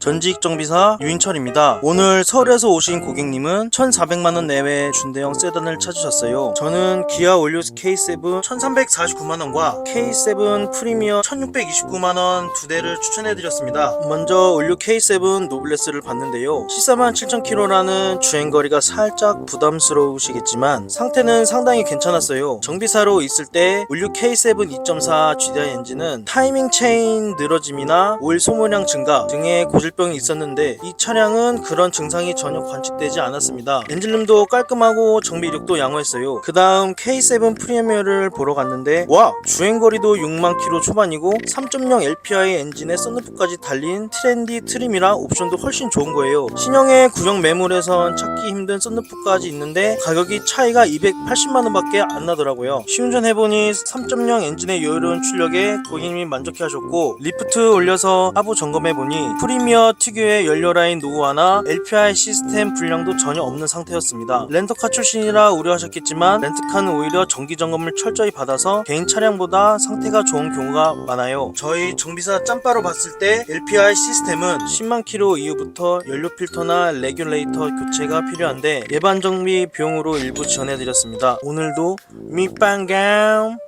전직 정비사 유인철입니다. 오늘 서울에서 오신 고객님은 1,400만원 내외 준대형 세단을 찾으셨어요. 저는 기아 올리오스 K7 1,349만원과 K7 프리미어 1,629만원 두 대를 추천해드렸습니다. 먼저 올류 K7 노블레스를 봤는데요. 14만 7,000km라는 주행거리가 살짝 부담스러우시겠지만 상태는 상당히 괜찮았어요. 정비사로 있을 때 올류 K7 2.4 GDI 엔진은 타이밍 체인 늘어짐이나 오일 소모량 증가 등의 고질 병이 있었는데 이 차량은 그런 증상이 전혀 관측되지 않았습니다. 엔진룸도 깔끔하고 정비 이력도 양호했어요. 그 다음 K7 프리미어를 보러 갔는데 와 주행거리도 6만 킬로 초반이고 3.0 LPI 엔진에 썬루프까지 달린 트렌디 트림이라 옵션도 훨씬 좋은 거예요. 신형의 구형 매물에선 찾기 힘든 썬루프까지 있는데 가격이 차이가 280만 원밖에 안 나더라고요. 시운전 해보니 3.0 엔진의 여유로운 출력에 고객님이 만족해 하셨고 리프트 올려서 하부 점검해보니 프리미어 특유의 연료 라인 노후화나 LPI 시스템 불량도 전혀 없는 상태였습니다. 렌터카 출신이라 우려하셨겠지만 렌트카는 오히려 정기 점검을 철저히 받아서 개인 차량보다 상태가 좋은 경우가 많아요. 저희 정비사 짬바로 봤을 때 LPI 시스템은 10만 킬로 이후부터 연료 필터나 레귤레이터 교체가 필요 한데 예반 정비 비용으로 일부 지원해드렸습니다. 오늘도 밑방감